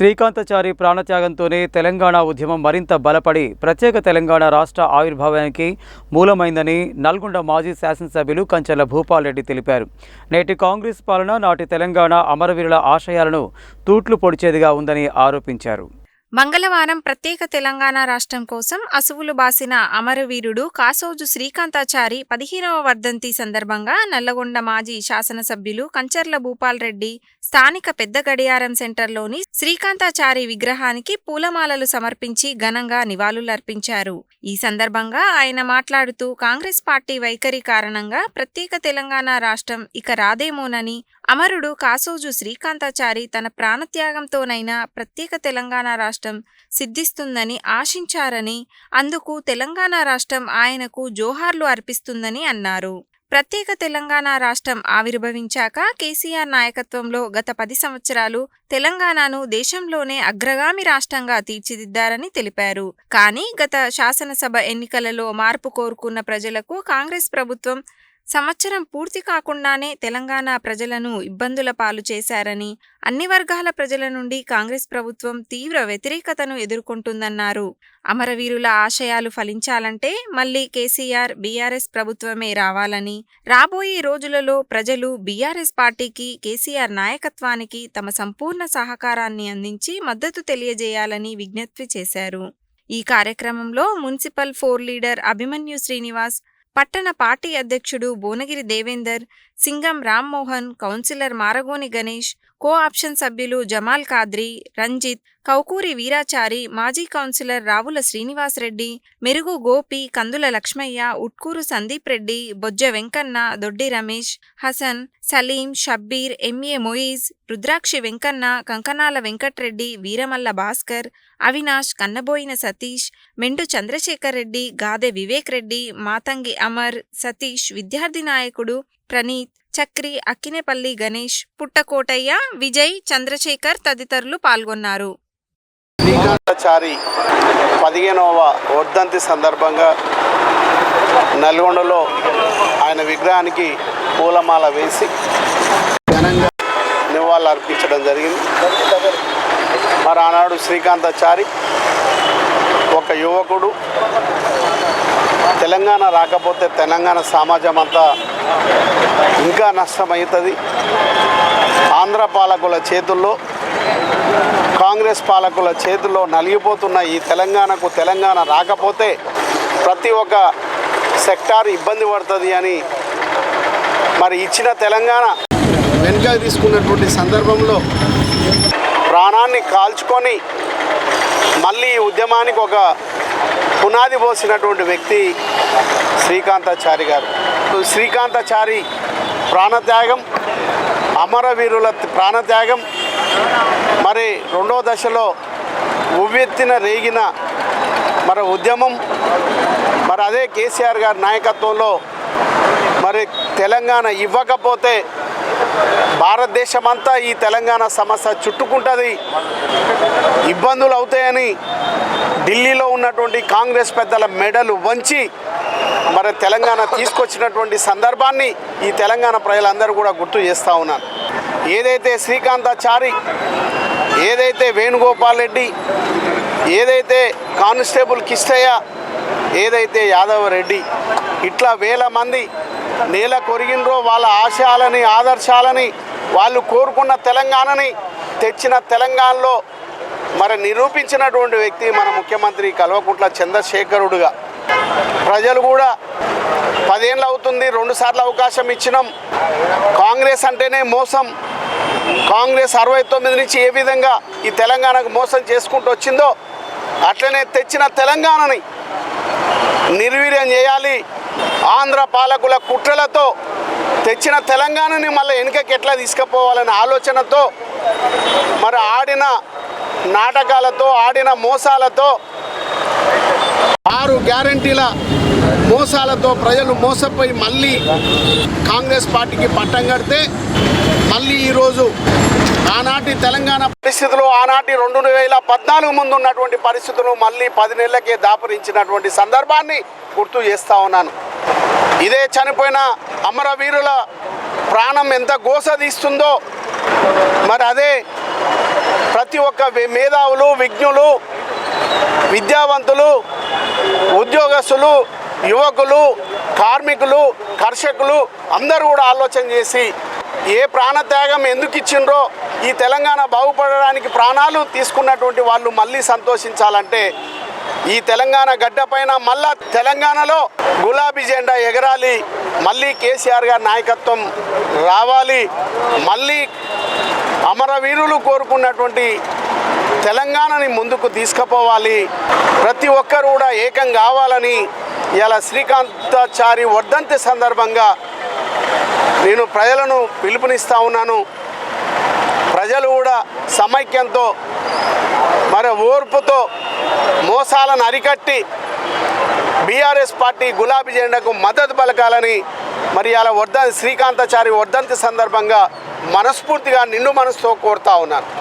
శ్రీకాంతచారి ప్రాణత్యాగంతోనే తెలంగాణ ఉద్యమం మరింత బలపడి ప్రత్యేక తెలంగాణ రాష్ట్ర ఆవిర్భావానికి మూలమైందని నల్గొండ మాజీ శాసనసభ్యులు కంచెల భూపాల్ రెడ్డి తెలిపారు. నేటి కాంగ్రెస్ పాలన నాటి తెలంగాణ అమరవీరుల ఆశయాలను తూట్లు పొడిచేదిగా ఉందని ఆరోపించారు. మంగళవారం ప్రత్యేక తెలంగాణ రాష్ట్రం కోసం అసువులు బాసిన అమరవీరుడు కాసోజు శ్రీకాంతాచారి పదిహేనవ వర్ధంతి సందర్భంగా నల్లగొండ మాజీ శాసనసభ్యులు కంచర్ల భూపాల్ రెడ్డి స్థానిక పెద్ద గడియారం సెంటర్లోని శ్రీకాంతాచారి విగ్రహానికి పూలమాలలు సమర్పించి ఘనంగా నివాళులర్పించారు. ఈ సందర్భంగా ఆయన మాట్లాడుతూ కాంగ్రెస్ పార్టీ వైఖరి కారణంగా ప్రత్యేక తెలంగాణ రాష్ట్రం ఇక రాదేమోనని అమరుడు కాసోజు శ్రీకాంతాచారి తన ప్రాణత్యాగంతోనైనా ప్రత్యేక తెలంగాణ రాష్ట్రం సిద్ధిస్తుందని ఆశించారని అందుకు తెలంగాణ రాష్ట్రం ఆయనకు జోహార్లు అర్పిస్తుందని అన్నారు. ప్రత్యేక తెలంగాణ రాష్ట్రం ఆవిర్భవించాక కేసీఆర్ నాయకత్వంలో గత పది సంవత్సరాలు తెలంగాణను దేశంలోనే అగ్రగామి రాష్ట్రంగా తీర్చిదిద్దారని తెలిపారు. కానీ గత శాసనసభ ఎన్నికలలో మార్పు కోరుకున్న ప్రజలకు కాంగ్రెస్ ప్రభుత్వం సంవత్సరం పూర్తి కాకుండానే తెలంగాణ ప్రజలను ఇబ్బందుల పాలు చేశారని అన్ని వర్గాల ప్రజల నుండి కాంగ్రెస్ ప్రభుత్వం తీవ్ర వ్యతిరేకతను ఎదుర్కొంటుందన్నారు. అమరవీరుల ఆశయాలు ఫలించాలంటే మళ్ళీ కేసీఆర్ బీఆర్ఎస్ ప్రభుత్వమే రావాలని రాబోయే రోజులలో ప్రజలు బీఆర్ఎస్ పార్టీకి కేసీఆర్ నాయకత్వానికి తమ సంపూర్ణ సహకారాన్ని అందించి మద్దతు తెలియజేయాలని విజ్ఞప్తి చేశారు. ఈ కార్యక్రమంలో municipal floor leader Abhimanyu Srinivas పట్టణ పార్టీ అధ్యక్షుడు Bhuvanagiri Devender Singam Rammohan councillor Maragoni Ganesh co option సభ్యులు జమాల్ కాద్రి రంజిత్ కౌకూరి వీరాచారి మాజీ కౌన్సిలర్ రావుల శ్రీనివాసరెడ్డి మెరుగు గోపి కందుల లక్ష్మయ్య ఉట్కూరు సందీప్ రెడ్డి బొజ్జ వెంకన్న దొడ్డి రమేష్ హసన్ సలీం షబ్బీర్ ఎంఏ మొయిజ్ రుద్రాక్షి వెంకన్న కంకనాల వెంకట్రెడ్డి వీరమల్ల భాస్కర్ అవినాష్ కన్నబోయిన సతీష్ మెండు చంద్రశేఖర్ రెడ్డి గాదె వివేక్ రెడ్డి మాతంగి అమర్ సతీష్ విద్యార్థి నాయకుడు ప్రణీత్ చక్రి అక్కినేపల్లి గణేష్ పుట్టకోటయ్య విజయ్ చంద్రశేఖర్ తదితరులు పాల్గొన్నారు. శ్రీకాంతచారి పదిహేనవ వర్ధంతి సందర్భంగా నల్గొండలో ఆయన విగ్రహానికి పూలమాల వేసి ఘనంగా నివాళులు అర్పించడం జరిగింది. మరి ఆనాడు శ్రీకాంతాచారి ఒక యువకుడు తెలంగాణ రాకపోతే తెలంగాణ సమాజం అంతా ఇంకా నష్టమవుతుంది. ఆంధ్ర పాలకుల చేతుల్లో కాంగ్రెస్ పాలకుల చేతుల్లో నలిగిపోతున్న ఈ తెలంగాణకు తెలంగాణ రాకపోతే ప్రతి ఒక్క సెక్టార్ ఇబ్బంది పడుతుంది అని మరి ఇచ్చిన తెలంగాణ వెనుక తీసుకున్నటువంటి సందర్భంలో ప్రాణాన్ని కాల్చుకొని మళ్ళీ ఈ ఉద్యమానికి ఒక పునాది పోసినటువంటి వ్యక్తి శ్రీకాంతాచారి గారు. శ్రీకాంతాచారి ప్రాణత్యాగం అమరవీరుల ప్రాణత్యాగం మరి రెండో దశలో ఉవ్వెత్తిన రేగిన మరి ఉద్యమం మరి అదే కేసీఆర్ గారి నాయకత్వంలో మరి తెలంగాణ ఇవ్వకపోతే భారతదేశం అంతా ఈ తెలంగాణ సమస్య చుట్టుకుంటుంది. ఇబ్బందులు అవుతాయని ఢిల్లీలో ఉన్నటువంటి కాంగ్రెస్ పెద్దల మెడలు వంచి మరి తెలంగాణ తీసుకొచ్చినటువంటి సందర్భాన్ని ఈ తెలంగాణ ప్రజలందరూ కూడా గుర్తు చేస్తూ ఉన్నారు. ఏదైతే శ్రీకాంతాచారి ఏదైతే వేణుగోపాల్ రెడ్డి ఏదైతే కానిస్టేబుల్ కిష్టయ్య ఏదైతే యాదవ్ రెడ్డి ఇట్లా వేల మంది నేల కొరిగినరో వాళ్ళ ఆశయాలని ఆదర్శాలని వాళ్ళు కోరుకున్న తెలంగాణని తెచ్చిన తెలంగాణలో మరి నిరూపించినటువంటి వ్యక్తి మన ముఖ్యమంత్రి కల్వకుంట్ల చంద్రశేఖరుడుగా. ప్రజలు కూడా పదేళ్ళు అవుతుంది రెండుసార్లు అవకాశం ఇచ్చినాం. కాంగ్రెస్ అంటేనే మోసం. కాంగ్రెస్ అరవై తొమ్మిది నుంచి ఏ విధంగా ఈ తెలంగాణకు మోసం చేసుకుంటూ వచ్చిందో అట్లనే తెచ్చిన తెలంగాణని నిర్వీర్యం చేయాలి. ఆంధ్ర పాలకుల కుట్రలతో తెచ్చిన తెలంగాణని మళ్ళీ వెనుకకి ఎట్లా తీసుకుపోవాలనే ఆలోచనతో మరి ఆడిన నాటకాలతో ఆడిన మోసాలతో ఆరు గ్యారంటీల మోసాలతో ప్రజలు మోసపోయి మళ్ళీ కాంగ్రెస్ పార్టీకి పట్టం కడితే మళ్ళీ ఈరోజు ఆనాటి తెలంగాణ పరిస్థితులు ఆనాటి రెండు వేల పద్నాలుగు ముందు ఉన్నటువంటి పరిస్థితులు మళ్ళీ పది నెలలకే దాపరించినటువంటి సందర్భాన్ని గుర్తు చేస్తా ఉన్నాను. ఇదే చనిపోయిన అమరవీరుల ప్రాణం ఎంత గోసదీస్తుందో మరి అదే ప్రతి ఒక్క మేధావులు విజ్ఞులు విద్యావంతులు ఉద్యోగస్తులు యువకులు కార్మికులు కర్షకులు అందరూ కూడా ఆలోచన చేసి ఏ ప్రాణత్యాగం ఎందుకు ఇచ్చిండ్రో ఈ తెలంగాణ బాగుపడడానికి ప్రాణాలు తీసుకున్నటువంటి వాళ్ళు మళ్ళీ సంతోషించాలంటే ఈ తెలంగాణ గడ్డపైన మళ్ళా తెలంగాణలో గులాబీ జెండా ఎగరాలి మళ్ళీ కేసీఆర్ గారి నాయకత్వం రావాలి మళ్ళీ అమరవీరులు కోరుకున్నటువంటి తెలంగాణని ముందుకు తీసుకుపోవాలి. ప్రతి ఒక్కరు కూడా ఏకం కావాలని ఇలా శ్రీకాంతాచారి వర్ధంతి సందర్భంగా నేను ప్రజలను పిలుపునిస్తా ఉన్నాను. ప్రజలు కూడా సమైక్యంతో మరి ఓర్పుతో మోసాలను అరికట్టి బీఆర్ఎస్ పార్టీ గులాబీ జెండాకు మద్దతు పలకాలని మరి అలా వర్ధ శ్రీకాంతాచారి వర్ధంతి సందర్భంగా మనస్ఫూర్తిగా నిండు మనసుతో కోరుతా ఉన్నాను.